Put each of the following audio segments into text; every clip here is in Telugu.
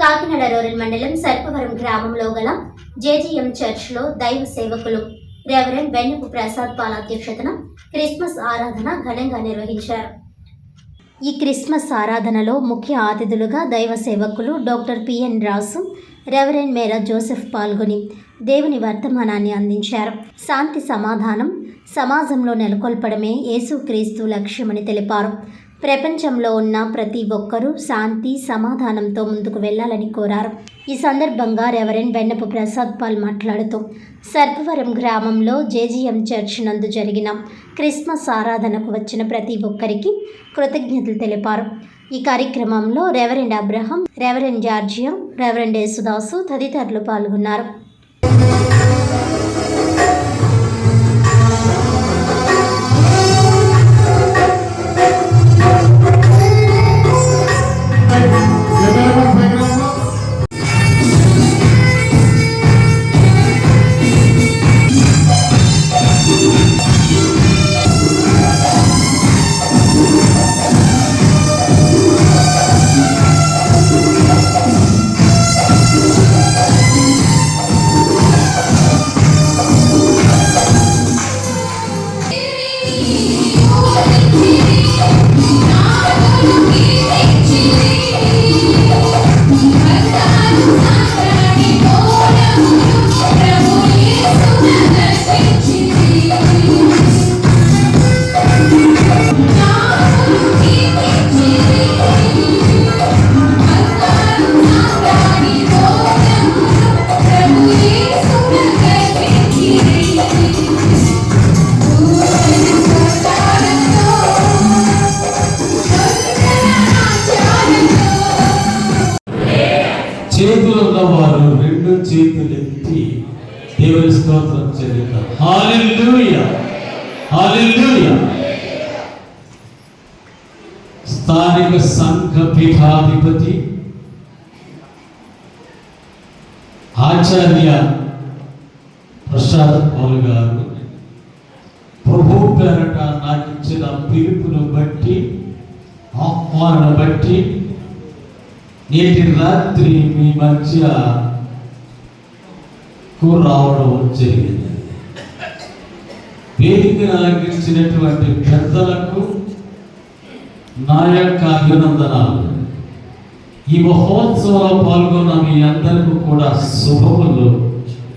కాకినాడ రూరల్ మండలం సర్పవరం గ్రామంలో గల జేజీఎం చర్చ్లో దైవ సేవకులు రెవరెండ్ వెన్నపు ప్రసాద్ పాల్ అధ్యక్షతన క్రిస్మస్ ఆరాధన ఘనంగా నిర్వహించారు. ఈ క్రిస్మస్ ఆరాధనలో ముఖ్య అతిథులుగా దైవ సేవకులు doctor PN Rasu reverend Mera Joseph పాల్గొని దేవుని వర్తమానాన్ని అందించారు. శాంతి సమాధానం సమాజంలో నెలకొల్పడమే యేసుక్రీస్తు లక్ష్యమని తెలిపారు. ప్రపంచంలో ఉన్న ప్రతి ఒక్కరూ శాంతి సమాధానంతో ముందుకు వెళ్ళాలని కోరారు. ఈ సందర్భంగా రెవరెండ్ బెన్నపు ప్రసాద్ పాల్ మాట్లాడుతూ సర్పవరం గ్రామంలో జేజీఎం చర్చ్ నందు జరిగిన క్రిస్మస్ ఆరాధనకు వచ్చిన ప్రతి ఒక్కరికి కృతజ్ఞతలు తెలిపారు. ఈ కార్యక్రమంలో reverend Abraham reverend Jarjiyam reverend Yesudasu తదితరులు పాల్గొన్నారు. చేతులు ఉన్నవారు రెండు చేతులు ఎత్తి దేవుని స్తోత్రం చెల్లిస్తారు హాలెలూయా హాలెలూయా స్థానిక సంఘ పీఠాధిపతి ఆచార్య ప్రసాద్ పౌల్ గారు ప్రభు పేరట నాకు ఇచ్చిన పిలుపును బట్టి ఆహ్వానం బట్టి నేటి రాత్రి మీ మధ్య కు రావడం జరిగింది. వేదికను అలంకరించినటువంటి పెద్దలకు నా యొక్క అభినందనాలు ఈ మహోత్సవంలో పాల్గొన్న మీ అందరికీ కూడా శుభములు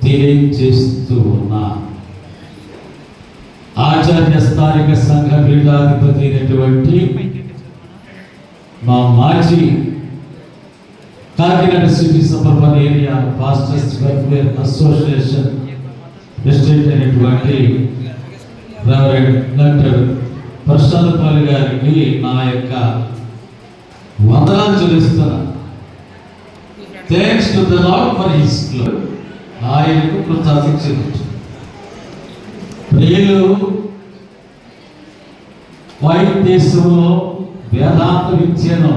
తెలియజేస్తూ ఉన్నా. ఆచార్య స్థానిక సంఘ పీఠాధిపతి అయినటువంటి మా మాజీ Kakinada city suburban area pastors welfare association president అయినటువంటి రెవరెండ్ డాక్టర్ ప్రసాదపాలి గారికి నా యొక్క వందనాలు చెల్లిస్తున్నా. Thanks to the lord for his ఆయనకు కృతజ్ఞతలు ప్రియులు వైట్ దేశంలో వేదాంత విద్యను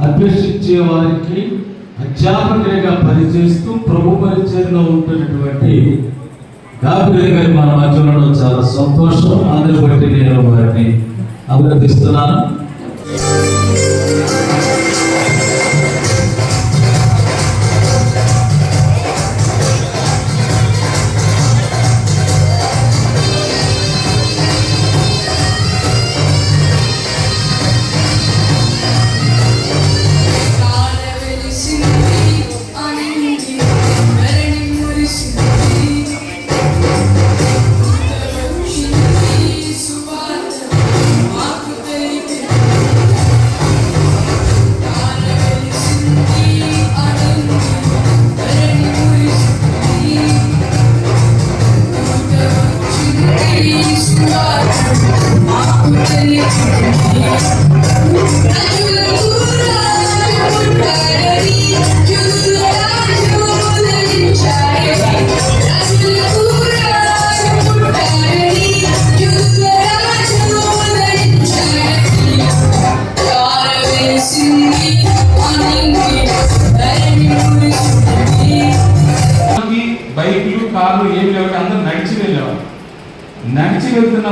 అభ్యసించే వారికి అధ్యాపకుడిగా పనిచేస్తూ ప్రభు పరిచయంలో ఉంటున్నటువంటి గాబిరి గారి మన మధ్యలో చాలా సంతోషం. అందరి బట్టి నేను వారిని అభినందిస్తున్నాను.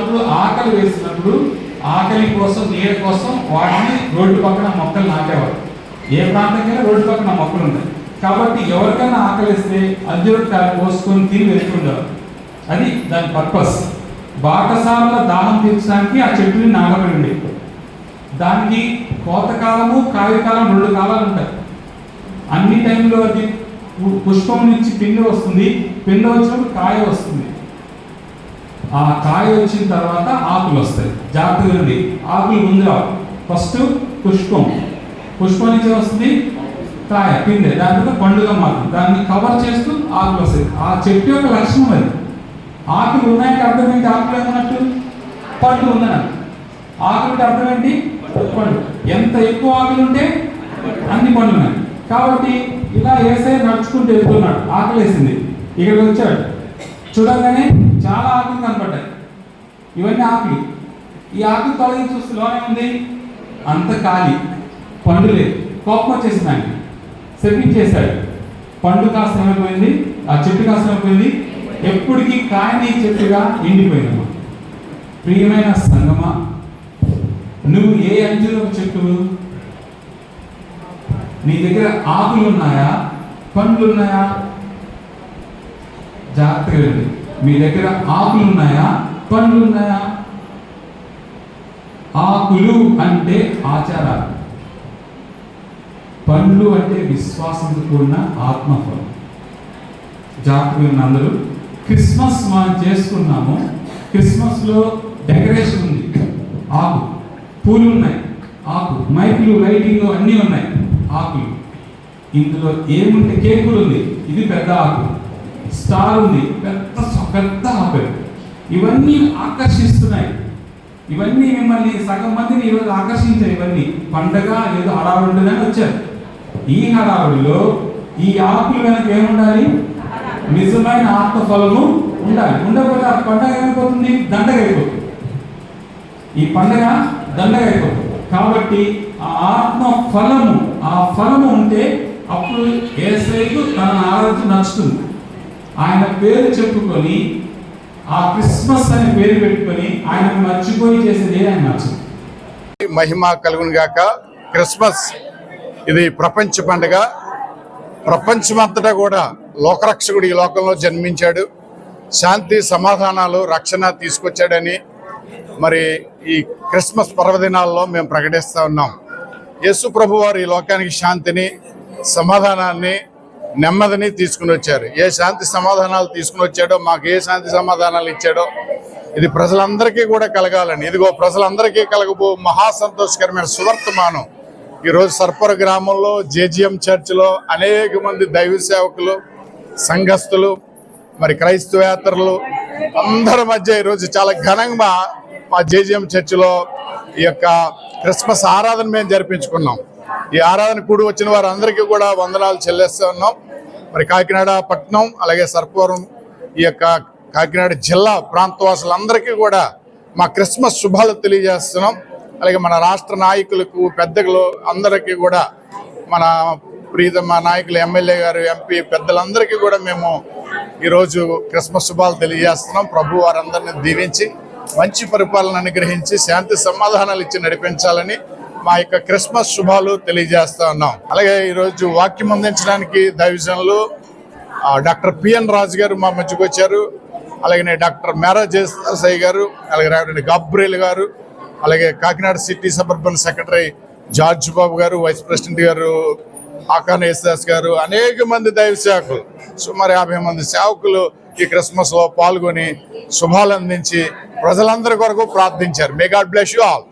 నడిచి ఆకలి వేసినప్పుడు ఆకలి కోసం నీడ కోసం వాటిని రోడ్డు పక్కన మొక్కలు నాటేవారు. ఏ ప్రాంతంకైనా రోడ్డు పక్కన మొక్కలు ఉన్నాయి. కాబట్టి ఎవరికైనా ఆకలిస్తే అద్దెడు కోసుకొని తిని వెళ్తుండేవారు అది దాని పర్పస్. బాటసార్ల దాహం తీర్చడానికి ఆ చెట్టుని నాగబడి దానికి కోతకాలము కాలం రెండు కాలాలు ఉంటాయి. అన్ని టైంలో అది పుష్పం నుంచి పిండి వస్తుంది. పిండి వచ్చినప్పుడు కాయ వస్తుంది. ఆ కాయ వచ్చిన తర్వాత ఆకులు వస్తాయి. జాగ్రత్తగా ఉంది ఆకులు ముందు ఫస్ట్ పుష్పం. పుష్పం నుంచి వస్తుంది కాయ పిండి. దాని తర్వాత పండుగ మాత్రం దాన్ని కవర్ చేస్తూ ఆకులు వస్తాయి. ఆ చెట్టు యొక్క లక్షణం అది. ఆకులు ఉన్నాయంటే అర్థం ఏంటి? ఆకులు ఏమన్నట్టు? పండు ఉందన్నట్టు ఆకులకి అర్థం ఏంటి? పండు. ఎంత ఎక్కువ ఆకులు ఉంటే అన్ని పండ్లు ఉన్నాయి కాబట్టి ఇలా వేసే నడుచుకుంటూ వెళ్తున్నాడు. ఆకలి వేసింది ఇక్కడికి వచ్చాడు. చూడగానే చాలా ఆకులు కనపడ్డాయి ఇవన్నీ ఆకులు. ఈ ఆకులు తొలగించి చూస్తే లోనే ఉంది? అంత ఖాళీ. పండు లేదు. కోపం వచ్చేసింది ఆయన శపించేశాడు పండు కాస్త ఏమైపోయింది? ఆ చెట్టు కాస్త ఏమైపోయింది? ఎప్పటికీ కాయని చెట్టుగా ఎండిపోయిందమ్మా. ప్రియమైన సంగమా నువ్వు ఏ అంచులో చెట్టు నీ దగ్గర ఆకులు ఉన్నాయా? పండ్లు ఉన్నాయా? జాగ్రత్తగా వెళ్ళి మీ దగ్గర ఆకులు ఉన్నాయా పండ్లు ఉన్నాయా ఆకులు అంటే ఆచారాలు. పండ్లు అంటే విశ్వాసంతో కూడిన ఆత్మఫలం. జాగ్రత్తగా ఉన్న అందరూ క్రిస్మస్ మనం చేసుకున్నాము. క్రిస్మస్లో డెకరేషన్ ఉంది. ఆకు పూలు ఉన్నాయి. ఆకు మైకులు లైటింగ్ అన్నీ ఉన్నాయి. ఆకులు. ఇందులో ఏముంటే కేకులు ఉంది. ఇది పెద్ద ఆకు. స్టార్ ఉంది. పెద్ద పెద్ద ఆకు ఇవన్నీ ఆకర్షిస్తున్నాయి. ఇవన్నీ మిమ్మల్ని సగం మందిని ఈరోజు ఆకర్షించాయి ఇవన్నీ. పండగ ఏదో హడావుడి వచ్చారు. ఈ హడావుడిలో ఈ ఆకులు వెనక ఏముండాలి? నిజమైన ఆత్మ ఫలము ఉండాలి. ఉండకపోతే ఆ పండగ ఏమైపోతుంది? దండగ అయిపోతుంది ఈ పండగ దండగ అయిపోతుంది కాబట్టి ఆ ఆత్మ ఫలము ఆ ఫలము ఉంటే అప్పుడు ఏసైకు తన ఆరోగ్యం నచ్చుతుంది ఆయన పేరు చెప్పుకొని ఆ క్రిస్మస్ అనే పేరు పెట్టుకొని ఆయన మర్చిపోయి చేసేది ఆయన నచ్చదు మహిమ కలుగును గాక. క్రిస్మస్ ఇది ప్రపంచ పండుగ. ప్రపంచమంతటా కూడా లోకరక్షకుడు ఈ లోకంలో జన్మించాడు. శాంతి సమాధానాలు రక్షణ తీసుకొచ్చాడని మరి ఈ క్రిస్మస్ పర్వదినాల్లో మేము ప్రకటిస్తూ ఉన్నాం. యేసు ప్రభు వారు ఈ లోకానికి శాంతిని సమాధానాన్ని నెమ్మదిని తీసుకుని వచ్చారు. ఏ శాంతి సమాధానాలు తీసుకుని వచ్చాడో మాకు ఏ శాంతి సమాధానాలు ఇచ్చాడో ఇది ప్రజలందరికీ కూడా కలగాలని ఇదిగో ప్రజలందరికీ కలగబో మహా సంతోషకరమైన సువర్తమానం ఈరోజు సర్పర గ్రామంలో జేజిఎం చర్చిలో అనేక మంది దైవ సేవకులు సంఘస్థులు మరి క్రైస్తవేతరులు అందరి మధ్య ఈరోజు చాలా ఘనంగా మా జేజిఎం చర్చిలో ఈ యొక్క క్రిస్మస్ ఆరాధన మేము జరిపించుకున్నాం. ఈ ఆరాధన కూడి వచ్చిన వారందరికీ కూడా వందనాలు చెల్లిస్తూ ఉన్నాం. మరి కాకినాడ పట్టణం అలాగే సర్పవరం ఈ యొక్క కాకినాడ జిల్లా ప్రాంతవాసులందరికీ కూడా మా క్రిస్మస్ శుభాలు తెలియజేస్తున్నాం. అలాగే మన రాష్ట్ర నాయకులకు పెద్దలు అందరికీ కూడా మన ప్రీతమ నాయకులు ఎమ్మెల్యే గారు ఎంపీ పెద్దలందరికీ కూడా మేము ఈరోజు క్రిస్మస్ శుభాలు తెలియజేస్తున్నాం. ప్రభు వారందరిని దీవించి మంచి పరిపాలన అనుగ్రహించి శాంతి సమాధానాలు ఇచ్చి నడిపించాలని మా యొక్క క్రిస్మస్ శుభాలు తెలియజేస్తా ఉన్నాం. అలాగే ఈరోజు వాక్యం అందించడానికి దైవజనులు డాక్టర్ పిఎన్ రాజు గారు మా మధ్యకు వచ్చారు. అలాగే డాక్టర్ మేరా జయసాయి గారు అలాగే రావడండి గబ్రేల్ గారు అలాగే Kakinada city suburban secretary George Babu garu vice president గారు ఆకాన్ యేసుదాస్ గారు అనేక మంది దైవ సేవకులు సుమారు యాభై మంది సేవకులు ఈ క్రిస్మస్లో పాల్గొని శుభాలు అందించి ప్రజలందరి కొరకు ప్రార్థించారు. May God bless you all